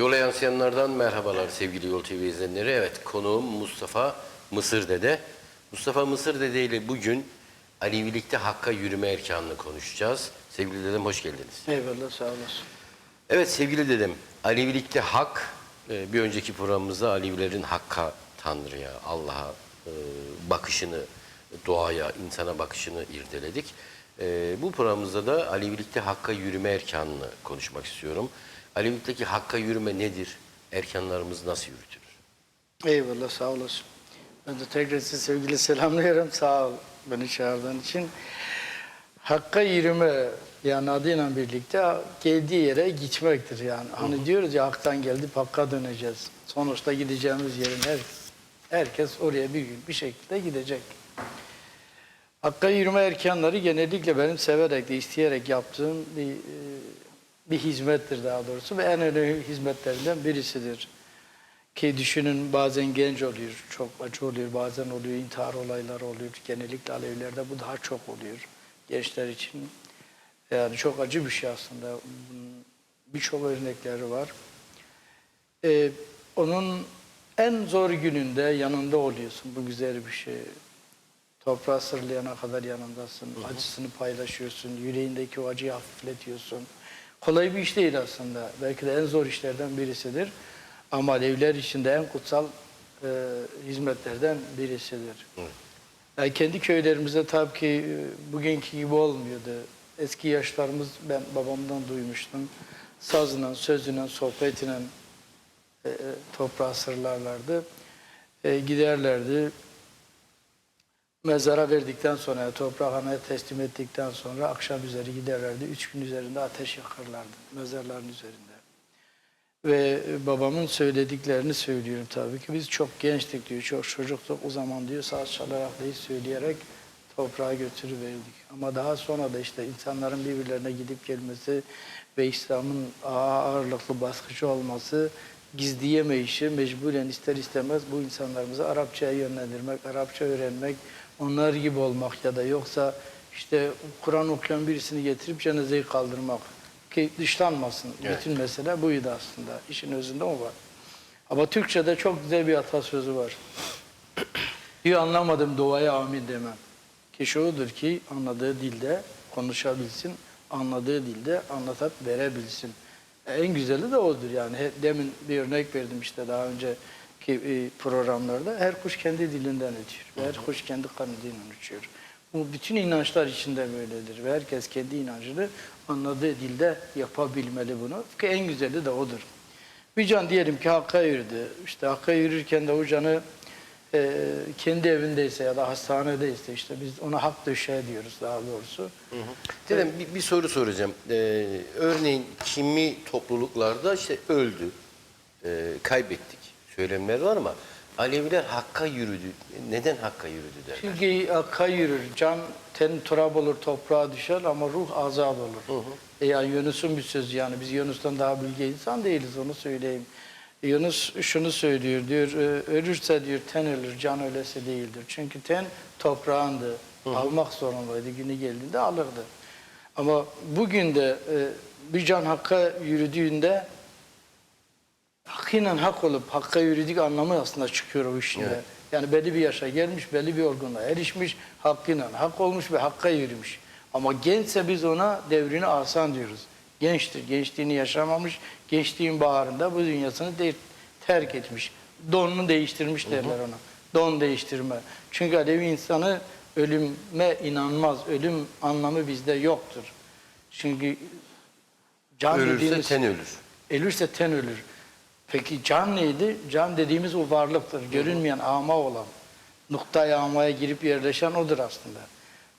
Yola yansıyanlardan merhabalar sevgili Yol TV izleyenleri. Evet konuğum Mustafa Mısır Dede. Mustafa Mısır Dede ile bugün Alevilikte Hakka yürüme erkanını konuşacağız. Sevgili dedem hoş geldiniz. Eyvallah sağ olasın. Evet sevgili dedem, Alevilikte hak, e, bir önceki programımızda Alevilerin Hakk'a, Tanrı'ya, Allah'a e, bakışını, doğaya, insana bakışını irdeledik. E, Bu programımızda da Alevilikte Hakk'a yürüme erkanını konuşmak istiyorum. Alevilikteki Hakk'a yürüme nedir? Erkanlarımız nasıl yürütülür? Eyvallah sağ olasın. Ben de tekrar sizi sevgili selamlıyorum. Sağ ol beni çağırdığın için. Hakka yürüme yani adıyla birlikte geldiği yere gitmektir yani. Hani diyoruz ya haktan geldik hakka döneceğiz. Sonuçta gideceğimiz yerin her, herkes oraya bir gün bir şekilde gidecek. Hakka yürüme erkanları genellikle benim severek de isteyerek yaptığım bir, e, bir hizmettir daha doğrusu ve en önemli hizmetlerinden birisidir. Ki düşünün bazen genç oluyor, çok acı oluyor, bazen oluyor, intihar olayları oluyor. Genellikle Alevilerde bu daha çok oluyor gençler için. Yani çok acı bir şey aslında. Birçok örnekleri var. Ee, onun en zor gününde yanında oluyorsun. Bu güzel bir şey. Toprağı sırlayana kadar yanındasın. Acısını paylaşıyorsun. Yüreğindeki o acıyı hafifletiyorsun. Kolay bir iş değil aslında. Belki de en zor işlerden birisidir. Ama Alevler içinde en kutsal e, hizmetlerden birisidir. Yani kendi köylerimizde tabii ki e, bugünkü gibi olmuyordu. Eski yaşlarımız ben babamdan duymuştum. Sazla, sözüyle, sohbetiyle e, e, toprağı sırlarlardı. E, giderlerdi. Mezara verdikten sonra, toprağhaneye teslim ettikten sonra akşam üzeri giderlerdi. Üç gün üzerinde ateş yakarlardı mezarların üzerinde. Ve babamın söylediklerini söylüyorum tabii ki. Biz çok gençtik diyor, çok çocuktuk. O zaman diyor saz çalarak değil söyleyerek toprağa götürüverdik. Ama daha sonra da işte insanların birbirlerine gidip gelmesi ve İslam'ın ağırlıklı baskıcı olması gizleyemeyişi mecburen ister istemez bu insanlarımızı Arapçaya yönlendirmek, Arapça öğrenmek, onlar gibi olmak ya da yoksa işte Kur'an okuyan birisini getirip cenazeyi kaldırmak ki dışlanmasın. Evet. Bütün mesele buydu aslında. İşin özünde o var. Ama Türkçe'de çok güzel bir atasözü var. Diyor anlamadım duaya amin demem. Kişi odur ki anladığı dilde konuşabilsin, anladığı dilde anlatıp verebilsin. En güzeli de odur yani. Demin bir örnek verdim işte daha önceki e, programlarda. Her kuş kendi dilinden ötüyor. Ve her kuş kendi kanadıyla uçuyor. Bu bütün inançlar içinde böyledir. Ve herkes kendi inancını anladığı dilde yapabilmeli bunu. Ki en güzeli de odur. Bir can diyelim ki Hakk'a yürüdü. İşte Hakk'a yürürken de o canı e, kendi evindeyse ya da hastanedeyse işte biz ona hak döşeği diyoruz daha doğrusu. Dedem bir, bir soru soracağım. Ee, örneğin kimi topluluklarda işte öldü, e, kaybettik söylemler var ama Aleviler Hakk'a yürüdü. Neden Hakk'a yürüdü derler? Çünkü Hakk'a yürür. Can ten turab olur toprağa düşer ama ruh azad olur. E yani Yunus'un bir sözü yani biz Yunus'tan daha bilge insan değiliz onu söyleyeyim. Yunus şunu söylüyor diyor ölürse diyor ten ölür can öylesi değildir. Çünkü ten toprağındı. Almak zorundaydı günü geldiğinde alırdı. Ama bugün de e, bir can Hakk'a yürüdüğünde hakkıyla hak olup hakka yürüdük anlamı aslında çıkıyor o işinde. Evet. Yani belli bir yaşa gelmiş, belli bir olgunluğa erişmiş, hakkıyla hak olmuş ve hakka yürümüş. Ama gençse biz ona devrini asan diyoruz. Gençtir, gençliğini yaşamamış, gençliğin baharında bu dünyasını de- terk etmiş. Donunu değiştirmiş derler ona. Don değiştirme. Çünkü Alevi insanı ölüme inanmaz. Ölüm anlamı bizde yoktur. Çünkü can Ölürse dediğimiz- ten ölür. Ölürse ten ölür. Peki can neydi? Can dediğimiz o varlıktır. Görünmeyen ama olan. Noktaya amaya girip yerleşen odur aslında.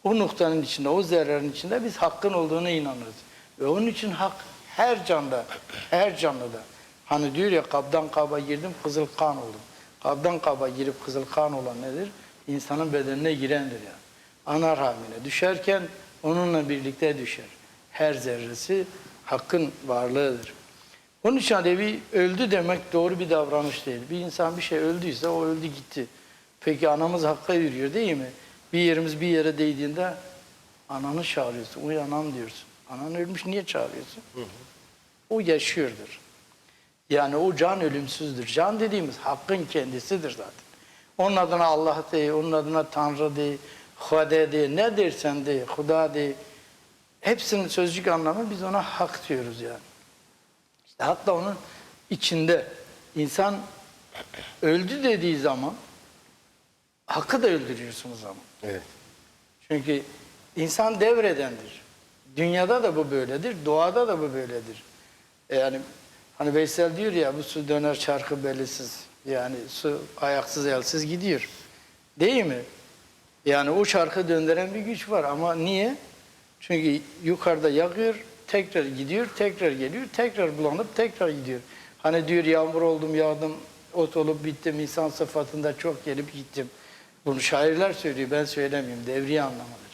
O noktanın içinde, o zerrenin içinde biz hakkın olduğuna inanırız. Ve onun için hak her canda, her canlıda. Hani diyor ya kabdan kaba girdim kızıl kan oldum. Kabdan kaba girip kızıl kan olan nedir? İnsanın bedenine girendir yani. Ana rahmine düşerken onunla birlikte düşer. Her zerresi hakkın varlığıdır. Onun için Alevi öldü demek doğru bir davranış değil. Bir insan bir şey öldüyse o öldü gitti. Peki anamız hakka yürüyor değil mi? Bir yerimiz bir yere değdiğinde ananı çağırıyorsun. Uy anam diyorsun. Anan ölmüş niye çağırıyorsun? O yaşıyordur. Yani o can ölümsüzdür. Can dediğimiz hakkın kendisidir zaten. Onun adına Allah de, onun adına Tanrı de, Hude de, ne dersen de, Huda de. Hepsinin sözcük anlamı biz ona hak diyoruz yani. İşte hatta onun içinde insan öldü dediği zaman hakkı da öldürüyorsunuz zaman. Evet. Çünkü insan devredendir. Dünyada da bu böyledir, doğada da bu böyledir. E Yani hani Veysel diyor ya bu su döner çarkı belisiz. Yani su ayaksız elsiz gidiyor. Değil mi? Yani o çarkı döndüren bir güç var ama niye? Çünkü yukarıda yakıyor, tekrar gidiyor, tekrar geliyor, tekrar bulanıp tekrar gidiyor. Hani diyor yağmur oldum, yağdım, ot olup bittim, insan sıfatında çok gelip gittim. Bunu şairler söylüyor, ben söylemiyorum. Devriye anlamıdır.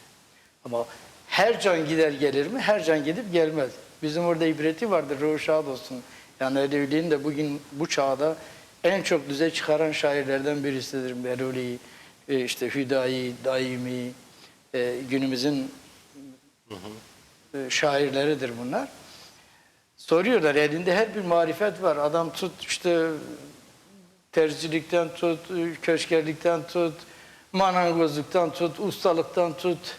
Ama her can gider gelir mi? Her can gidip gelmez. Bizim orada ibreti vardır, ruhu şad olsun. Yani Edevi'nin de bugün bu çağda en çok düzey çıkaran şairlerden birisidir. Beruli, e, işte Hüdayi, Daimi, e, günümüzün e, şairleridir bunlar. Soruyorlar elinde her bir marifet var. Adam tut işte terzilikten tut, köşkerlikten tut, manangozluktan tut, ustalıktan tut,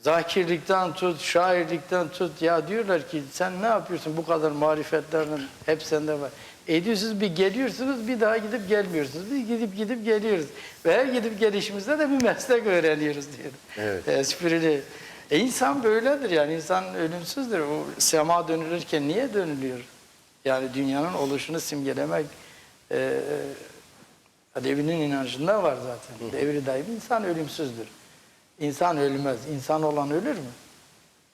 zakirlikten tut, şairlikten tut. Ya diyorlar ki sen ne yapıyorsun bu kadar marifetlerin hep sende var. E diyorsunuz bir geliyorsunuz bir daha gidip gelmiyorsunuz. Bir gidip gidip geliyoruz. Ve her gidip gelişimizde de bir meslek öğreniyoruz diyor. Evet. Esprili. E insan böyledir yani insan ölümsüzdür. O sema dönülürken niye dönülüyor? Yani dünyanın oluşunu simgelemek e, Alevi'nin inancında var zaten. Devri daim insan ölümsüzdür. İnsan ölmez. İnsan olan ölür mü?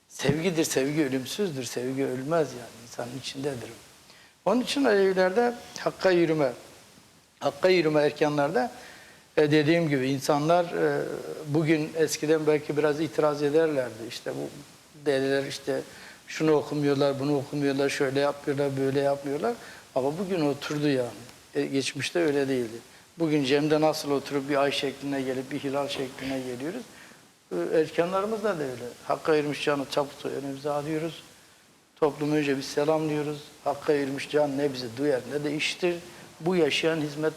Sevgidir, sevgi ölümsüzdür. Sevgi ölmez yani. insanın içindedir. Onun için Alevilerde hakka yürüme, hakka yürüme erkanlarda e, dediğim gibi insanlar e, bugün eskiden belki biraz itiraz ederlerdi. İşte bu dediler işte şunu okumuyorlar, bunu okumuyorlar, şöyle yapıyorlar, böyle yapmıyorlar. Ama bugün oturdu yani. E, geçmişte öyle değildi. Bugün Cem'de nasıl oturup bir ay şekline gelip bir hilal şekline geliyoruz. E, erkanlarımız da öyle. Hakka ermiş canı çaputu önümüze alıyoruz. Toplum önce bir selamlıyoruz. Hakka ermiş can ne bizi duyar ne de işitir. Bu yaşayan hizmet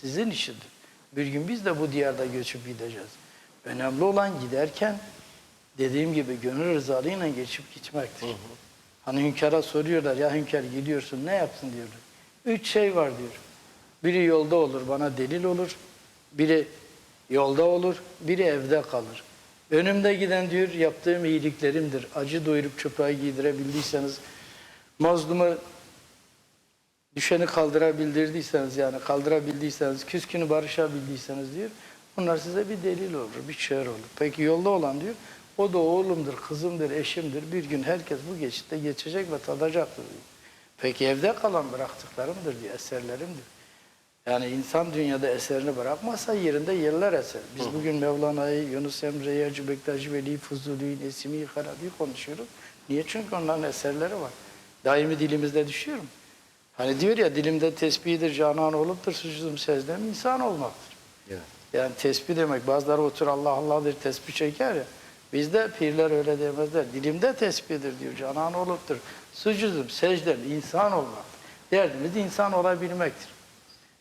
sizin işidir. Bir gün biz de bu diyarda göçüp gideceğiz. Önemli olan giderken dediğim gibi gönül rızalığıyla geçip gitmektir. Hani hünkâra soruyorlar ya hünkâr gidiyorsun ne yapsın diyorlar. Üç şey var diyor. Biri yolda olur bana delil olur. Biri yolda olur. Biri evde kalır. Önümde giden diyor yaptığım iyiliklerimdir. Acı doyurup çöpeği giydirebildiyseniz, mazlumu düşeni kaldırabildirdiyseniz yani kaldırabildiyseniz, küskünü barışabildiyseniz diyor. Bunlar size bir delil olur, bir şiir olur. Peki yolda olan diyor, o da oğlumdur, kızımdır, eşimdir. Bir gün herkes bu geçitte geçecek ve tadacaktır diyor. Peki evde kalan bıraktıklarımdır diyor, eserlerimdir. Yani insan dünyada eserini bırakmazsa yerinde yerler eser. Biz bugün Mevlana'yı, Yunus Emre'yi, Hacı Bektaş Veli, Fuzuli'yi, Nesimi'yi, Karabi'yi konuşuyoruz. Niye? Çünkü onların eserleri var. Daimi dilimizde düşüyor mu? Hani diyor ya dilimde tesbihidir, canan oluptur, sucudum secdem insan olmaktır. Evet. Yani tesbih demek, bazıları otur Allah Allah'dır tesbih çeker ya. Bizde pirler öyle demezler. Dilimde tesbihdir diyor, canan oluptur. Sucudum, secdem insan olmaktır. Derdimiz insan olabilmektir.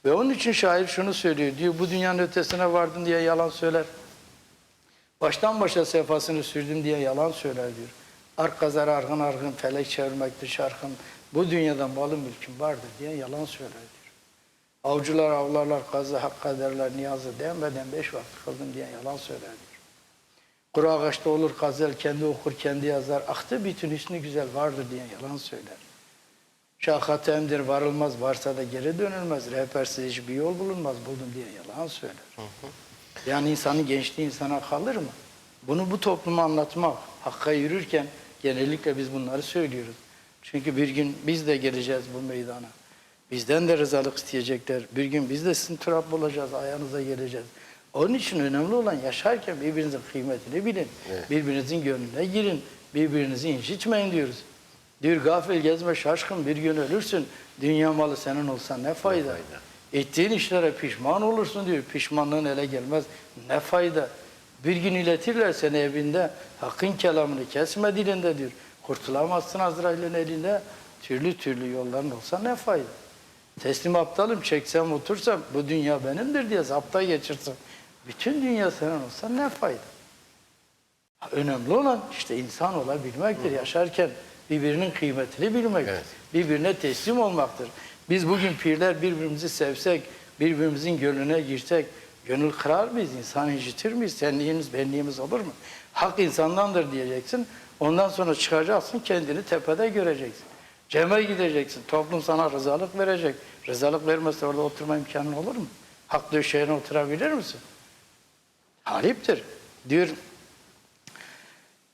Ve onun için şair şunu söylüyor diyor bu dünyanın ötesine vardın diye yalan söyler. Baştan başa sefasını sürdüm diye yalan söyler diyor. Arkazar argın argın felek çevirmektir şarkın. Bu dünyada malım mülküm vardır diye yalan söyler diyor. Avcılar avlarlar kazı hakka derler niyazı demeden beş vakit kıldım diye yalan söyler diyor. Kuru ağaçta olur gazel kendi okur kendi yazar. Aktı bütün hüsnü güzel vardır diye yalan söyler. Şahat emdir varılmaz varsa da geri dönülmez. Rehbersiz hiçbir yol bulunmaz buldum diye yalan söyler. Yani insanın gençliği insana kalır mı? Bunu bu topluma anlatmak, hakka yürürken genellikle biz bunları söylüyoruz. Çünkü bir gün biz de geleceğiz bu meydana. Bizden de rızalık isteyecekler. Bir gün biz de sizin turap olacağız, ayağınıza geleceğiz. Onun için önemli olan yaşarken birbirinizin kıymetini bilin. Birbirinizin gönlüne girin. Birbirinizi incitmeyin diyoruz. Diyor gafil gezme şaşkın bir gün ölürsün. Dünya malı senin olsa ne fayda. fayda? Ettiğin işlere pişman olursun diyor. Pişmanlığın ele gelmez. Ne fayda. Bir gün iletirler seni evinde. Hakkın kelamını kesme dilinde diyor. Kurtulamazsın Azrail'in elinde. Türlü türlü yolların olsa ne fayda. Teslim aptalım çeksem otursam bu dünya benimdir diye zapta geçirsem. Bütün dünya senin olsa ne fayda? Önemli olan işte insan olabilmektir. Yaşarken birbirinin kıymetini bilmektir. Evet. Birbirine teslim olmaktır. Biz bugün pirler birbirimizi sevsek, birbirimizin gönlüne girsek, gönül kırar mıyız? İnsan incitir miyiz? Senliğimiz, benliğimiz olur mu? Hak insandandır diyeceksin. Ondan sonra çıkacaksın, kendini tepede göreceksin. Cem'e gideceksin. Toplum sana rızalık verecek. Rızalık vermezse orada oturma imkanın olur mu? Hak döşeğine oturabilir misin? Haliptir. Diyor,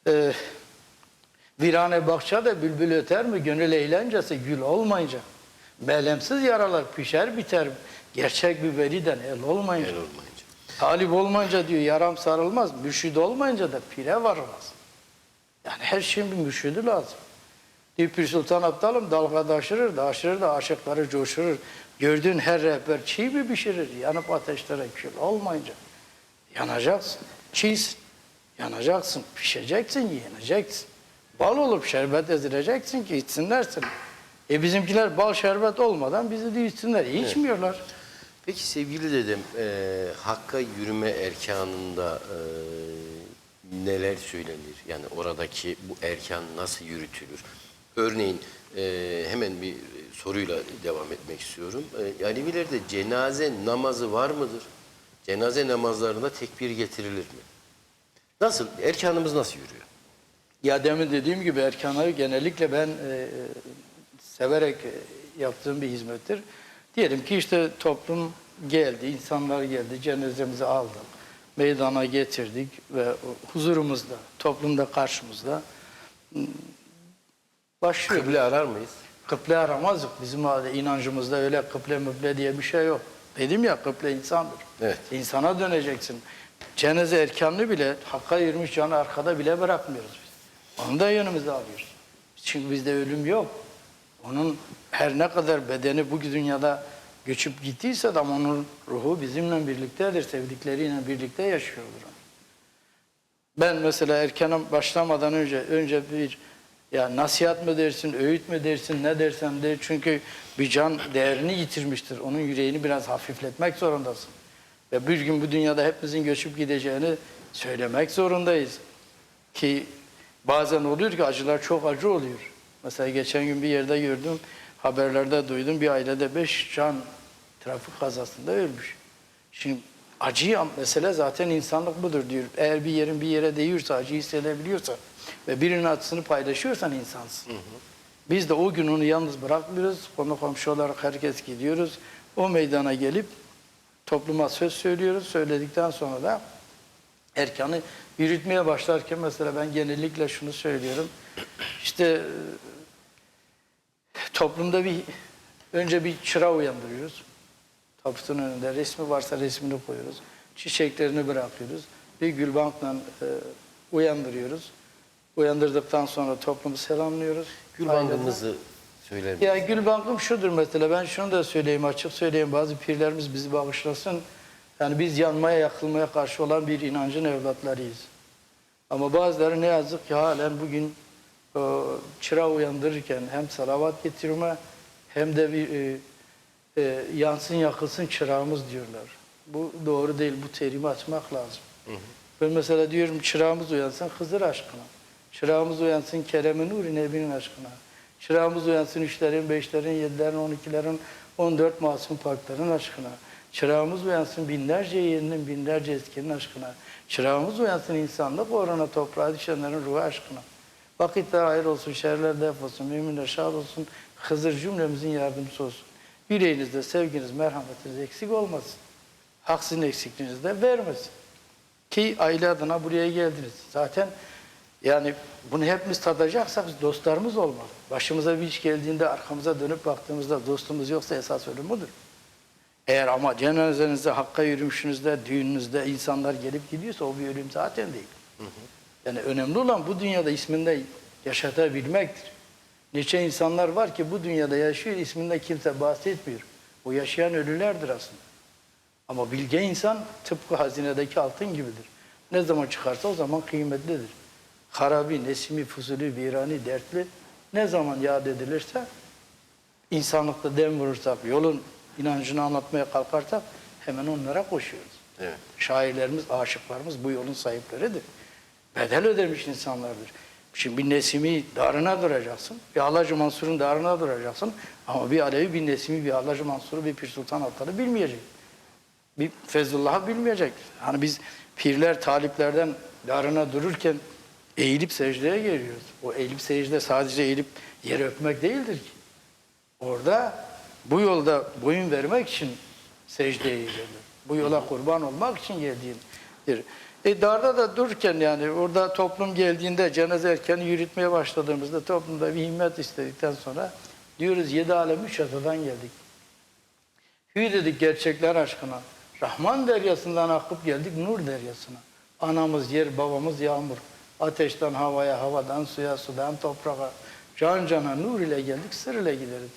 e, virane bahçede bülbül öter mi? Gönül eğlencesi gül olmayınca. Belemsiz yaralar pişer biter. Gerçek bir veliden el olmayınca. El olmayınca. Talip olmayınca diyor yaram sarılmaz. Mürşid olmayınca da pire varılmaz. Her şeyin bir mürşidi lazım. Diyor Pir Sultan Abdalım dalga daşırır, daşırır da aşıkları coşurur. Gördüğün her rehber çiğ mi pişirir? Yanıp ateşlere kül olmayınca. Yanacaksın, çiğsin. Yanacaksın, pişeceksin, yeneceksin. Bal olup şerbet ezileceksin ki içsinler seni. E bizimkiler bal şerbet olmadan bizi de içsinler. E, içmiyorlar. Peki sevgili dedem, e, Hakk'a yürüme erkanında e, neler söylenir? Yani oradaki bu erkan nasıl yürütülür? Örneğin e, hemen bir soruyla devam etmek istiyorum. E, Alevilerde cenaze namazı var mıdır? Cenaze namazlarında tekbir getirilir mi? Nasıl? Erkanımız nasıl yürüyor? Ya demin dediğim gibi erkanları genellikle ben e, severek e, yaptığım bir hizmettir. Diyelim ki işte toplum geldi, insanlar geldi, cenazemizi aldık, meydana getirdik ve huzurumuzda, toplumda karşımızda başlıyor. Kıble arar mıyız? Kıble aramazdık. Bizim inancımızda öyle kıble müble diye bir şey yok. Dedim ya kıble insandır. Evet. İnsana döneceksin. Cenaze erkanını bile Hakk'a yürümüş canı arkada bile bırakmıyoruz biz. Onu da yanımıza alıyoruz. Çünkü bizde ölüm yok. Onun her ne kadar bedeni bu dünyada göçüp gittiyse ama onun ruhu bizimle birliktedir. Sevdikleriyle birlikte yaşıyordur. Ben mesela erkene başlamadan önce önce bir ya nasihat mı dersin, öğüt mü dersin, ne dersen de çünkü bir can değerini yitirmiştir. Onun yüreğini biraz hafifletmek zorundasın. Ve bir gün bu dünyada hepimizin göçüp gideceğini söylemek zorundayız. Ki bazen oluyor ki acılar çok acı oluyor. Mesela geçen gün bir yerde gördüm, haberlerde duydum bir ailede beş can trafik kazasında ölmüş. Şimdi acıyı mesele zaten insanlık budur diyor. Eğer bir yerin bir yere değiyorsa, acı hissedebiliyorsa ve birinin acısını paylaşıyorsan insansın. Biz de o gün onu yalnız bırakmıyoruz. Konu komşu olarak herkes gidiyoruz. O meydana gelip topluma söz söylüyoruz. Söyledikten sonra da erkanı yürütmeye başlarken mesela ben genellikle şunu söylüyorum. İşte toplumda bir önce bir çıra uyandırıyoruz. Taputun önünde resmi varsa resmini koyuyoruz. Çiçeklerini bırakıyoruz. Bir gülbankla e, uyandırıyoruz. Uyandırdıktan sonra toplumu selamlıyoruz. Gül Ailede- bandımızı söyler misiniz? ya gül bankım şudur mesela ben şunu da söyleyeyim açık söyleyeyim bazı pirlerimiz bizi bağışlasın. Yani biz yanmaya yakılmaya karşı olan bir inancın evlatlarıyız. Ama bazıları ne yazık ki halen bugün çıra uyandırırken hem salavat getirme hem de bir e, e, yansın yakılsın çırağımız diyorlar. Bu doğru değil bu terimi açmak lazım. Ben mesela diyorum çırağımız uyansın Hızır aşkına. Çırağımız uyansın Kerem-i Nuri Nebi'nin aşkına. Çırağımız uyansın üçlerin, beşlerin, yedilerin, on ikilerin, on dört masum parkların aşkına. Çırağımız uyansın binlerce yerinin, binlerce eskinin aşkına. Çırağımız uyansın insanlık uğruna toprağa düşenlerin ruhu aşkına. Vakitler hayır olsun, şerler def olsun, müminler şad olsun, Hızır cümlemizin yardımcısı olsun. Yüreğinizde sevginiz, merhametiniz eksik olmasın. Hak sizin eksikliğinizi de vermesin. Ki aile adına buraya geldiniz. Zaten yani bunu hepimiz tadacaksak biz dostlarımız olmalı. Başımıza bir iş geldiğinde arkamıza dönüp baktığımızda dostumuz yoksa esas ölüm budur. Eğer ama cenazenizde, hakka yürümüşünüzde, düğününüzde insanlar gelip gidiyorsa o bir ölüm zaten değil. Yani önemli olan bu dünyada isminde yaşatabilmektir. Nice insanlar var ki bu dünyada yaşıyor, isminde kimse bahsetmiyor. O yaşayan ölülerdir aslında. Ama bilge insan tıpkı hazinedeki altın gibidir. Ne zaman çıkarsa o zaman kıymetlidir. Harabi, nesimi, fuzuli, virani, dertli ne zaman yad edilirse insanlıkta dem vurursak, yolun inancını anlatmaya kalkarsak hemen onlara koşuyoruz. Evet. Şairlerimiz, aşıklarımız bu yolun sahipleridir. Bedel ödemiş insanlardır. Şimdi bir Nesimi darına duracaksın, bir Hallacı Mansur'un darına duracaksın ama bir Alevi, bir Nesimi, bir Hallacı Mansur'u, bir Pir Sultan Altan'ı bilmeyecek. Bir Feyzullah'ı bilmeyecek. Hani biz pirler, taliplerden darına dururken eğilip secdeye geliyoruz. O eğilip secde sadece eğilip yere öpmek değildir ki. Orada bu yolda boyun vermek için secdeye eğilir. Bu yola kurban olmak için geldiğindir. E darda da dururken yani orada toplum geldiğinde cenaze erken yürütmeye başladığımızda toplumda bir himmet istedikten sonra diyoruz yedi alem üç atadan geldik. Hü dedik gerçekler aşkına. Rahman deryasından akıp geldik nur deryasına. Anamız yer, babamız yağmur. Ateşten havaya, havadan suya, sudan toprağa. Can cana nur ile geldik, sır ile gideriz.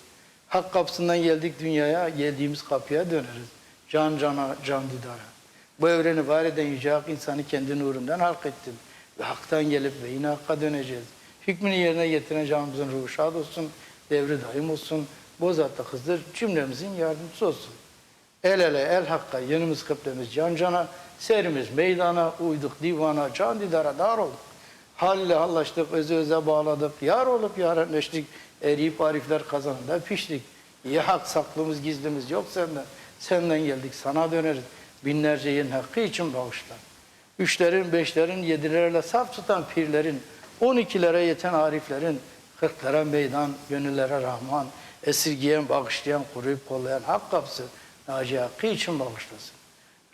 Hak kapısından geldik dünyaya, geldiğimiz kapıya döneriz. Can cana, can didara. Bu evreni var eden Yüce Hak insanı kendi nurundan halk ettin. Ve haktan gelip ve yine hakka döneceğiz. Hükmünü yerine getiren canımızın ruhu şad olsun, devri daim olsun. Bozatlı Hızır cümlemizin yardımcısı olsun. El ele el hakka yanımız kıblemiz can cana, serimiz meydana, uyduk divana, can didara dar olduk. Hal ile hallaştık, öze öze bağladık, yar olup yarenleştik, eriyip arifler kazanında piştik. Ya hak saklımız gizlimiz yok senden, senden geldik sana döneriz. Binlerce yerin hakkı için bağışla. Üçlerin, beşlerin, yedilerle saf tutan pirlerin, on ikilere yeten ariflerin, kırklara meydan, gönüllere rahman, esirgiyen, bağışlayan, koruyup kollayan hak kapısı, Naci Hakkı için bağışlasın.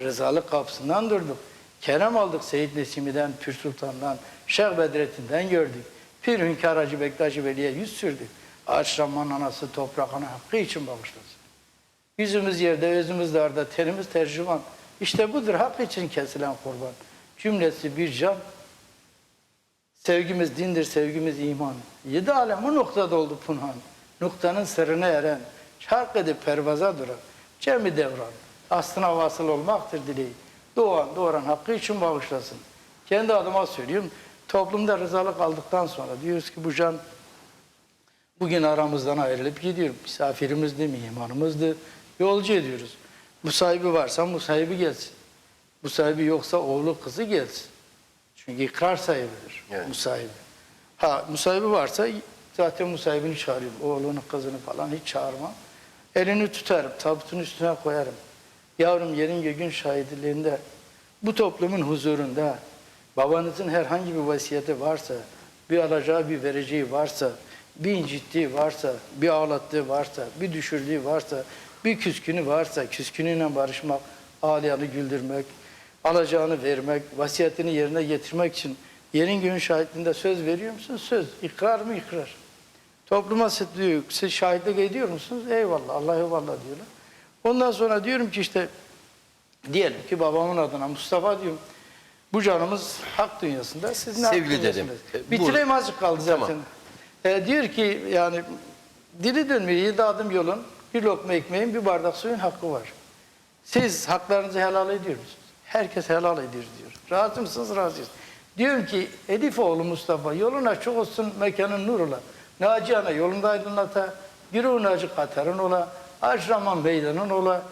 Rızalık kapısından durduk. Kerem aldık Seyyid Nesimi'den, Pür Sultan'dan, Şeyh Bedrettin'den gördük. Pir Hünkar Hacı Bektaşi Veli'ye yüz sürdük. Aşraman anası toprak ana hakkı için bağışlasın. Yüzümüz yerde, özümüz darda, tenimiz tercüman. İşte budur hak için kesilen kurban. Cümlesi bir can. Sevgimiz dindir, sevgimiz iman. Yedi alem o noktada oldu punhan. Noktanın sırrına eren, şark edip pervaza duran, cemi devran. Aslına vasıl olmaktır dileği. Doğan, doğuran hakkı için bağışlasın. Kendi adıma söylüyorum. Toplumda rızalık aldıktan sonra diyoruz ki bu can Bugün aramızdan ayrılıp gidiyor. Misafirimizdi, mihmanımızdı. Yolcu ediyoruz. Bu sahibi varsa bu sahibi gelsin. Bu sahibi yoksa oğlu kızı gelsin. Çünkü ikrar sahibidir Evet. musahibi. Ha musahibi varsa zaten musahibini çağırıyorum. Oğlunu, kızını falan hiç çağırmam. Elini tutarım, tabutun üstüne koyarım. Yavrum yerin göğün şahitliğinde bu toplumun huzurunda babanızın herhangi bir vasiyeti varsa, bir alacağı bir vereceği varsa, bir incittiği varsa, bir ağlattığı varsa, bir düşürdüğü varsa, bir küskünü varsa, küskünüyle barışmak, ağlayanı güldürmek, alacağını vermek, vasiyetini yerine getirmek için yerin göğün şahitliğinde söz veriyor musun? Söz. İkrar mı? İkrar. Topluma siz diyor, siz şahitlik ediyor musunuz? Eyvallah, Allah eyvallah diyorlar. Ondan sonra diyorum ki işte, diyelim ki babamın adına Mustafa diyorum, bu canımız hak dünyasında, siz ne Sevgili hak dünyasındasınız? e, Bitireyim azıcık kaldı zaten. Tamam. E, diyor ki yani, dili dönmüyor, yedi adım yolun, bir lokma ekmeğin, bir bardak suyun hakkı var. Siz haklarınızı helal ediyor musunuz? Herkes helal ediyor diyor. Razı mısınız? Razıyız. Diyorum ki Edifoğlu Mustafa yolun açık olsun mekanın nur ola. Naci ana yolunda aydınlata. Güruğun acı katarın ola. Aşraman meydanın ola.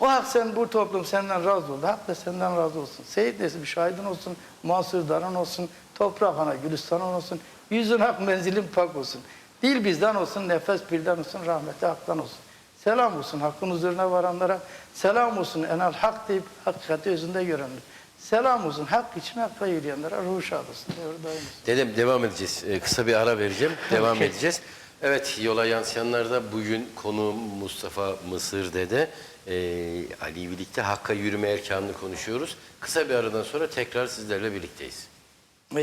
Bu hak sen bu toplum senden razı oldu. Hak da senden razı olsun. Seyit Nesim şahidin olsun. Mansur Daran olsun. Toprak ana Gülistan'ın olsun. Yüzün hak menzilin pak olsun. Dil bizden olsun, nefes birden olsun, rahmeti haktan olsun. Selam olsun hakkın huzuruna varanlara. Selam olsun enel hak deyip hakikati özünde görenler. Selam olsun hak için hakka yürüyenlere ruhu şad olsun. Dedem devam edeceğiz. Ee, kısa bir ara vereceğim. Devam edeceğiz. Evet yola yansıyanlarda bugün konuğum Mustafa Mısır Dede. Ee, Alevilikte Hakk'a yürüme erkanını konuşuyoruz. Kısa bir aradan sonra tekrar sizlerle birlikteyiz.